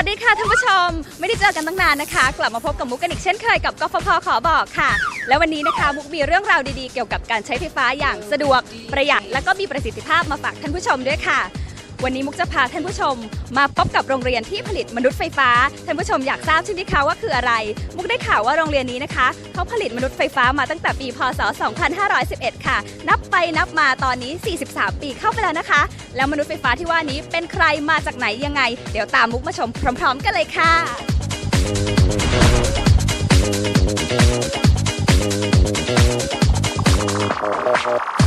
ัสดีค่ะท่านผู้ชม ไม่ได้เจอกันตั้งนานนะคะ กลับมาพบกับมุกกันอีกเช่นเคยกับกฟผขอบอกค่ะ และวันนี้นะคะ มุกมีเรื่องราวดีๆเกี่ยวกับการใช้ไฟฟ้าอย่างสะดวก ประหยัดและก็มีประสิทธิภาพมาฝากท่านผู้ชมด้วยค่ะ วันนี้มุกจะพาท่านผู้ชม มาพบกับโรงเรียนที่ผลิตมนุษย์ไฟฟ้า ท่านผู้ชมอยากทราบใช่ไหมคะว่าคืออะไร มุกได้ข่าวว่าโรงเรียนนี้นะคะเขาผลิตมนุษย์ไฟฟ้ามาตั้งแต่ปี พศ 2511 ค่ะ นับไปนับมาตอนนี้ 43 ปีเข้าไปแล้วนะคะ แล้วมนุษย์ไฟฟ้าที่ว่านี้เป็นใครมาจากไหนยังไง เดี๋ยวตามมุกมาชมพร้อม ๆ กันเลยค่ะเอาละ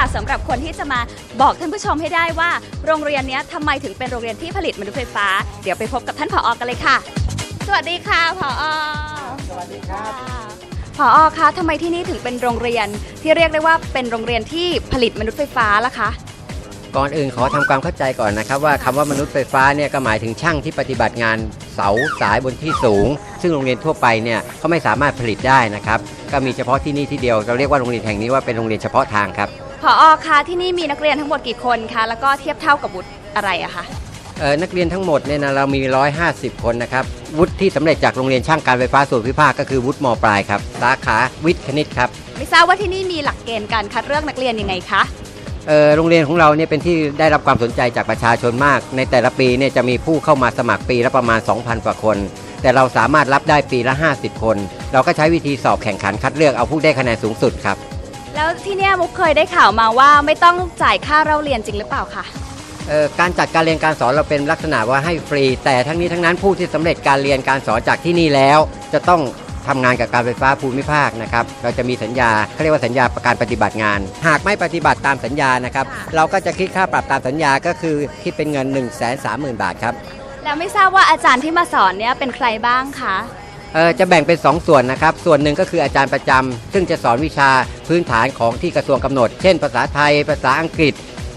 ค่ะสำหรับคนที่จะมาบอกท่านผู้ชมให้ได้ว่า โรงเรียนเนี้ยทำไมถึงเป็นโรงเรียนที่ผลิตมนุษย์ไฟฟ้า เดี๋ยวไปพบกับท่านผออกันเลยค่ะ สวัสดีค่ะผอสวัสดีครับผอคะทำไมที่นี่ถึงเป็นโรงเรียนที่เรียกได้ว่าเป็นโรงเรียนที่ผลิตมนุษย์ไฟฟ้าล่ะคะ ก่อนอื่นขอทำความเข้าใจก่อนนะครับ ว่าคำว่ามนุษย์ไฟฟ้าเนี่ยก็หมายถึงช่างที่ปฏิบัติงานเสาสายบนที่สูง ซึ่งโรงเรียนทั่วไปเนี่ยเขาไม่สามารถผลิตได้นะครับ ก็มีเฉพาะที่นี่ที่เดียวเราเรียกว่าโรงเรียนแห่งนี้ว่าเป็นโรงเรียนเฉพาะทางครับ ผอคะที่นี่มีนักเรียนทั้งหมดกี่คนคะแล้วก็เทียบเท่ากับบุตรอะไรอะคะเอ่อนักเรียนทั้งหมดเนี่ยนะเรามี 150 คนนะครับ วุฒิที่สำเร็จจากโรงเรียนช่างการไฟฟ้าส่วนภูมิภาคก็คือวุฒิมปลายครับ สาขาวิทย์คณิตครับ ไม่ทราบว่าที่นี่มีหลักเกณฑ์การคัดเลือกนักเรียนยังไงคะ เอ่อโรงเรียนของเราเนี่ยเป็นที่ได้รับความสนใจจากประชาชนมาก ในแต่ละปีเนี่ยจะมีผู้เข้ามาสมัครปีละประมาณ 2,000 กว่าคน แต่เราสามารถรับได้ปีละ 50 คน เราก็ใช้วิธีสอบแข่งขันคัดเลือกเอาผู้ได้คะแนนสูงสุดครับ แล้วที่เนี่ยมุกเคยได้ข่าวมาว่าไม่ต้องจ่ายค่าเราเรียนจริงหรือเปล่าคะเอ่อการจัดการเรียนการสอนเราเป็นลักษณะว่าให้ฟรี แต่ทั้งนี้ทั้งนั้นผู้ที่สำเร็จการเรียนการสอนจากที่นี่แล้ว จะต้องทำงานกับการไฟฟ้าภูมิภาคนะครับเราจะมีสัญญาเขาเรียกว่าสัญญาประการปฏิบัติงาน หากไม่ปฏิบัติตามสัญญานะครับเราก็จะคิดค่าปรับตามสัญญาก็คือคิดเป็นเงิน 1 3 0 0 0 0 บาทครับแล้วไม่ทราบว่าอาจารย์ที่มาสอนเนี่ยเป็นใครบ้างคะเอ่อ จะแบ่งเป็น 2 ส่วนนะครับ ส่วนหนึ่งก็คืออาจารย์ประจำซึ่งจะสอนวิชาพื้นฐานของที่กระทรวงกำหนด เช่น ภาษาไทย ภาษาอังกฤษ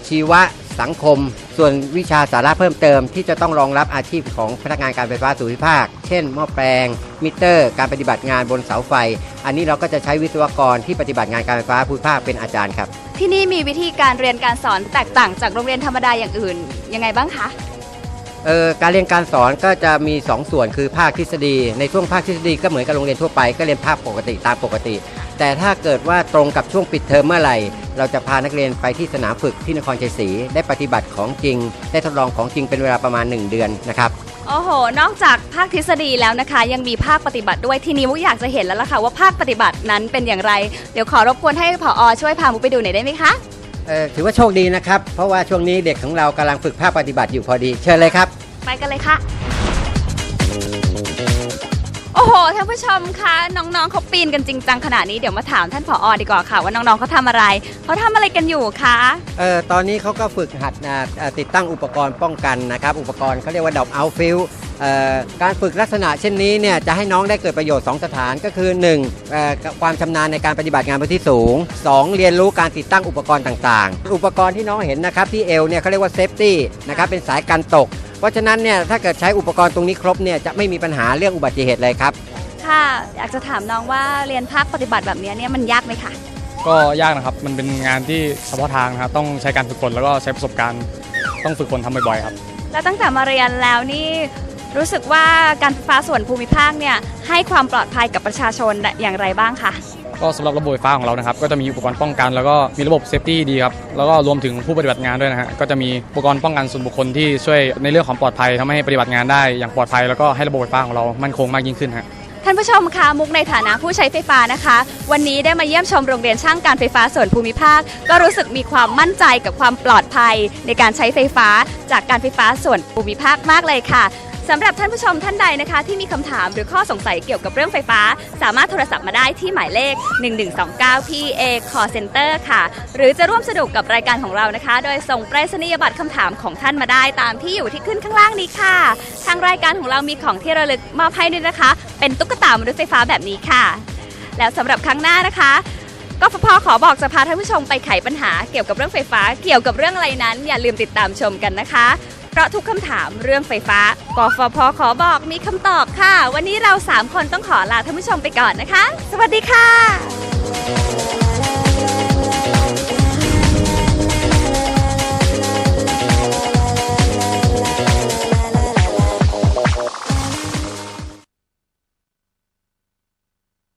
ชีวะ สังคม ส่วนวิชาสาระเพิ่มเติม ที่จะต้องรองรับอาชีพของพนักงานการไฟฟ้าส่วนภูมิภาค เช่น หม้อแปลง มิเตอร์ การปฏิบัติงานบนเสาไฟ อันนี้เราก็จะใช้วิศวกรที่ปฏิบัติงานการไฟฟ้าภูมิภาคเป็นอาจารย์ครับ ที่นี่มีวิธีการเรียนการสอนแตกต่างจากโรงเรียนธรรมดาอย่างอื่นยังไงบ้างคะ เอ่อการเรียนการสอนก็จะมี 2 ส่วนคือภาคทฤษฎี ในช่วงภาคทฤษฎีก็เหมือนกับโรงเรียนทั่วไปก็เรียนภาคปกติตามปกติ แต่ถ้าเกิดว่าตรงกับช่วงปิดเทอมเมื่อไหร่ เราจะพานักเรียนไปที่สนามฝึกที่นครชัยศรีได้ปฏิบัติของจริง ได้ทดลองของจริงเป็นเวลาประมาณ 1 เดือนนะครับ โอ้โห นอกจากภาคทฤษฎีแล้วนะคะ ยังมีภาคปฏิบัติด้วยทีนี้มุกอยากจะเห็นแล้วล่ะค่ะว่าภาคปฏิบัตินั้นเป็นอย่างไร เดี๋ยวขอรบกวนให้ผอช่วยพามุกไปดูหน่อยได้ไหมคะ เอ่อถือว่าโชคดีนะครับ เพราะว่าช่วงนี้เด็กของเรากำลังฝึกภาคปฏิบัติอยู่พอดี เชิญเลยครับ ไปกันเลยค่ะ ท่านผู้ชมคะน้องๆเขาปีนกันจริงจังขนาดนี้เดี๋ยวมาถามท่านผอดีกว่าค่ะ ว่าน้องๆเขาทำอะไรเขาทำอะไรกันอยู่คะเออตอนนี้เขาก็ฝึกหัดนะเอ่อติดตั้งอุปกรณ์ป้องกันนะครับ อุปกรณ์เขาเรียกว่าดอกเอาฟิลการฝึกลักษณะเช่นนี้เนี่ยจะให้น้องได้เกิดประโยชน์ 2 สถานก็คือ1เอ่อความชำนาญในการปฏิบัติงานบนที่สูง 2 เรียนรู้การติดตั้งอุปกรณ์ต่างๆ อุปกรณ์ที่น้องเห็นนะครับที่เอวเนี่ยเขาเรียกว่าเซฟตี้นะครับเป็นสายกันตก เพราะฉะนั้นเนี่ยถ้าเกิดใช้อุปกรณ์ตรงนี้ครบเนี่ยจะไม่มีปัญหาเรื่องอุบัติเหตุเลยครับ ค่ะ อยากจะถามน้องว่าเรียนภาคปฏิบัติแบบนี้เนี่ยมันยากไหมคะก็ยากนะครับ มันเป็นงานที่เฉพาะทางนะครับต้องใช้การฝึกฝนแล้วก็ใช้ประสบการณ์ ต้องฝึกฝนทำบ่อยๆครับ แล้วตั้งแต่มาเรียนแล้วนี่รู้สึกว่าการไฟฟ้าส่วนภูมิภาคเนี่ยให้ความปลอดภัยกับประชาชนอย่างไรบ้างคะก็สำหรับระบบไฟฟ้าของเรานะครับ ก็จะมีอุปกรณ์ป้องกัน แล้วก็มีระบบเซฟตี้ดีครับ แล้วก็รวมถึงผู้ปฏิบัติงานด้วยนะฮะ ก็จะมีอุปกรณ์ป้องกันส่วนบุคคลที่ช่วยในเรื่องของปลอดภัยทำให้ปฏิบัติงานได้อย่างปลอดภัย แล้วก็ให้ระบบไฟฟ้าของเรามั่นคงมากยิ่งขึ้นฮะ ท่านผู้ชมคะมุกในฐานะผู้ใช้ไฟฟ้านะคะ วันนี้ได้มาเยี่ยมชมโรงเรียนช่างการไฟฟ้าส่วนภูมิภาค ก็รู้สึกมีความมั่นใจกับความปลอดภัย ในการใช้ไฟฟ้าจากการไฟฟ้าส่วนภูมิภาคมากเลยค่ะ สำหรับท่านผู้ชมท่านใดนะคะ ที่มีคำถามหรือข้อสงสัยเกี่ยวกับเรื่องไฟฟ้า สามารถโทรศัพท์มาได้ที่หมายเลข 1129 PA Call Center ค่ะ หรือจะร่วมสนุกกับรายการของเรานะคะ โดยส่งไปรษณียบัตรคำถามของท่านมาได้ตามที่อยู่ที่ขึ้นข้างล่างนี้ค่ะ ทางรายการของเรามีของที่ระลึกมอบให้ด้วยนะคะ เป็นตุ๊กตามนุษย์ไฟฟ้าแบบนี้ค่ะ แล้วสำหรับครั้งหน้านะคะก็ฟพขอบอกจะพาท่านผู้ชมไปไขปัญหาเกี่ยวกับเรื่องไฟฟ้า เกี่ยวกับเรื่องอะไรนั้น อย่าลืมติดตามชมกันนะคะ เพราะทุกคำถามเรื่องไฟฟ้ากฟพขอบอกมีคำตอบค่ะ วันนี้เรา 3 คนต้องขอลาท่านผู้ชมไปก่อนนะคะ สวัสดีค่ะ